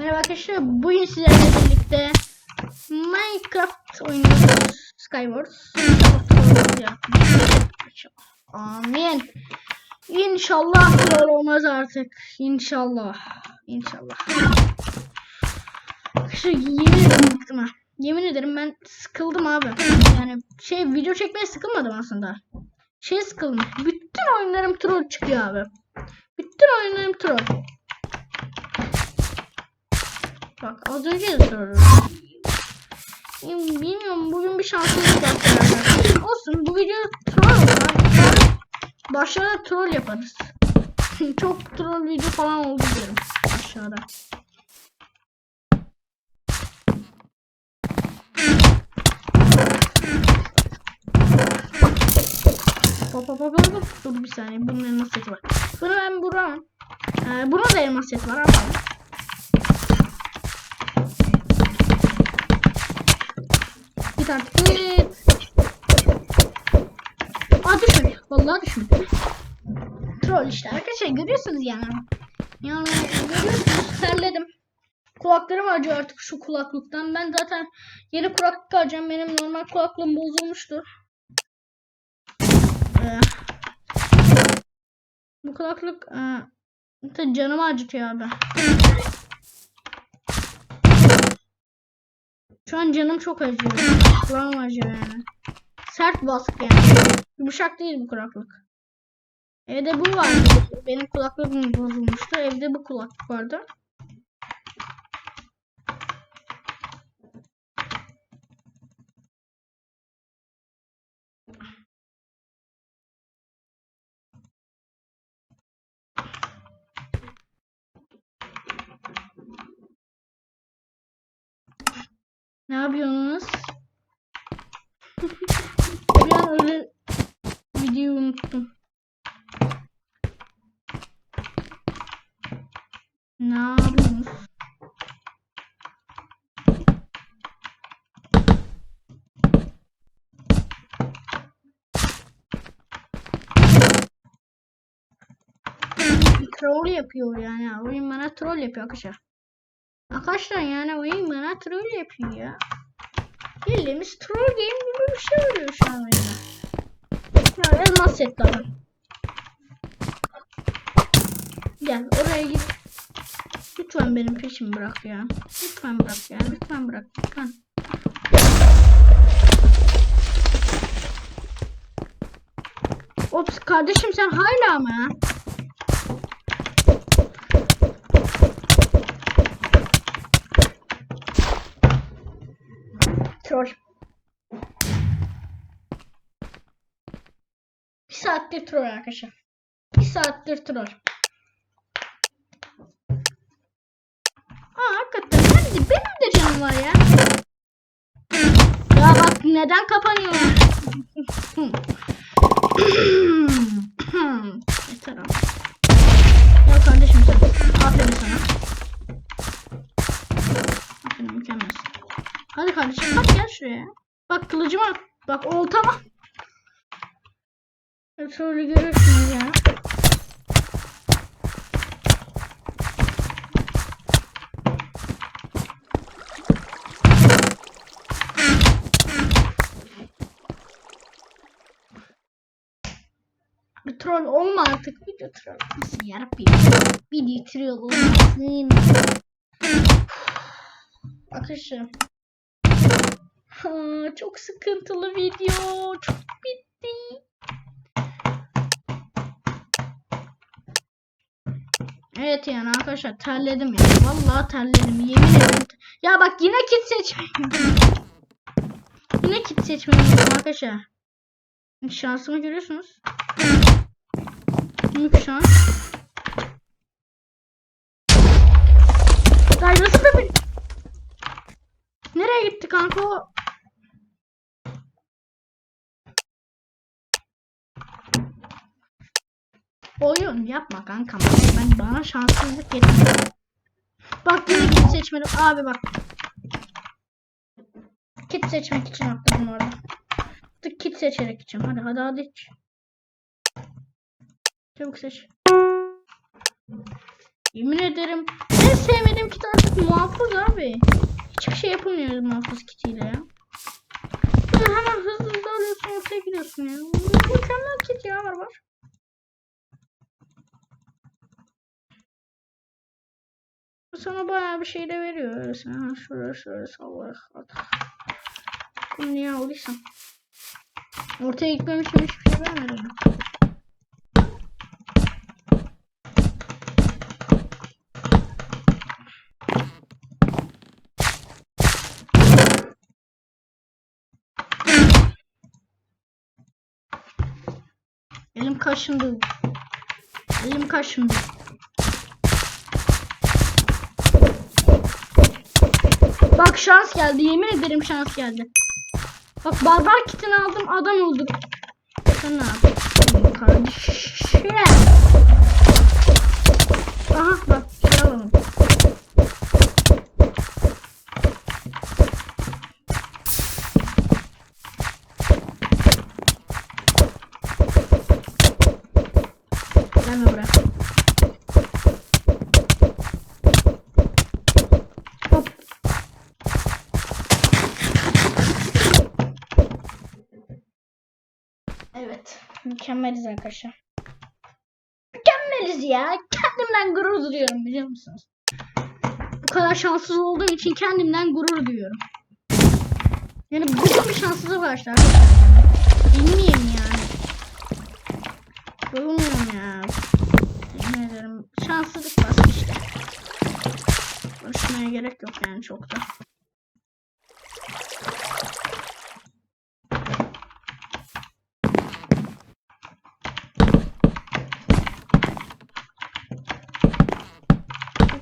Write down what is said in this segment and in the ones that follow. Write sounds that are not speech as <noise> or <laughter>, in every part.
Merhaba arkadaşlar. Bugün sizlerle birlikte Minecraft oynuyoruz. Ya. Amin. İnşallah troll olmaz artık. İnşallah. İnşallah. Arkadaşlar yemin ederim ha. Yemin ederim ben sıkıldım abi. Yani şey video çekmeye sıkılmadım aslında. Şey sıkıldım. Bütün oyunlarım troll çıkıyor abi. Bütün oyunlarım troll. Bak az önce de soruyorum. Bilmiyorum bugün bir şansımız var. Olsun bu video troll olsa başlarda troll yaparız. <laughs> Çok troll video falan oldu diyorum aşağıda. Hop hop hop hop. Dur bir saniye bunun elmas seti var. Bunu ben buramam. Ee, buna da elmas seti var ama. Git. Aa düşmedi. Vallahi düşmedi. Troll işte arkadaşlar görüyorsunuz yani. Yani görüyorsunuz terledim. Kulaklarım acıyor artık şu kulaklıktan. Ben zaten yeni kulaklık alacağım. Benim normal kulaklığım bozulmuştu. Ee, bu kulaklık e, canımı acıtıyor abi. Şu an canım çok acıyor. Kulağım acıyor yani. Sert baskı yani. Yumuşak değil bu kulaklık. Evde bu vardı. Benim kulaklığım bozulmuştu. Evde bu kulaklık vardı. Ne yapıyorsunuz? <laughs> Bir an öyle videoyu unuttum. Ne yapıyorsunuz? Troll yapıyor yani. Oyun bana troll yapıyor arkadaşlar. Arkadaşlar yani oyun bana troll yapıyor ya. Bildiğimiz troll game gibi bir şey oluyor şu an oyunda. Ya elmas set lazım. Gel oraya git. Lütfen benim peşimi bırak ya. Lütfen bırak ya. Lütfen bırak. Lütfen. Ops kardeşim sen hala mı? Troll. Bir saattir troll arkadaşlar. Bir saattir troll. Aa hakikaten hadi benim de canım var ya. Ya bak neden kapanıyor? <coughs> Yeter abi. Ya kardeşim sen. Aferin sana. Aferin mükemmelsin. Hadi kardeşim bak gel şuraya. Bak kılıcıma bak oltama. Şöyle görürsünüz ya. Bir troll olma artık. Video troll olmasın yarabbim. Video troll olmasın. Arkadaşlar. Ha, çok sıkıntılı video. Çok bitti. Evet yani arkadaşlar terledim ya. Vallahi terledim. Yemin ederim. Ya bak yine kit seçmeyi. yine kit seçmeyi unuttum arkadaşlar. Şansımı görüyorsunuz. Büyük şans. Ay nasıl da bir... Nereye gitti kanka o? Oyun yapma kanka. Ben bana şanssızlık getirdim. Bak yine kit seçmedim. Abi bak. Kit seçmek için atladım orada. Artık kit seçerek için. Hadi hadi hadi. Çabuk seç. Yemin ederim en sevmediğim kitap artık muha şey yapılmıyor muhafız kitiyle ya. Böyle hemen hızlı hızlı alıyorsun ortaya gidiyorsun ya. Mükemmel kit ya var var. Sana bayağı bir şey de veriyor. Öyle sen ha şöyle şöyle sallayarak at. Bunu niye aldıysam. Ortaya gitmem için hiçbir şey vermedi. Elim kaşındı. Elim kaşındı. Bak şans geldi. Yemin ederim şans geldi. Bak barbar kitini aldım adam oldum. Sen ne yapıyorsun kardeşim? Aha bak alalım. Gelme buraya. Hop. Evet. Mükemmeliz arkadaşlar. Mükemmeliz ya. Kendimden gurur duyuyorum biliyor musunuz? Bu kadar şanssız olduğum için kendimden gurur duyuyorum. Yani bu bir işte arkadaşlar. Bilmeyeyim yani. Bulmuyorum ya. Yemin ederim. Şanssızlık bastı işte. Konuşmaya gerek yok yani çok da.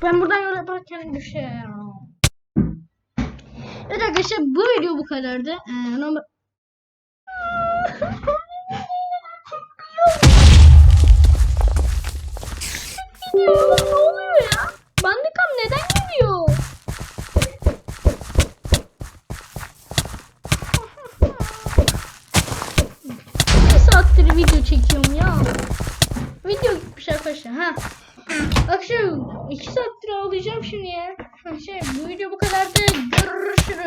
Ben buradan yol yaparken düşüyorum. Evet arkadaşlar bu video bu kadardı. Ee. Gidiyor. Ne oluyor ya? Bandikam neden gidiyor? Bir video çekiyorum ya. Video gitmiş arkadaşlar. Ha. Akşam iki saattir ağlayacağım şimdi ya. Şey, bu video bu kadardı. Görüşürüz.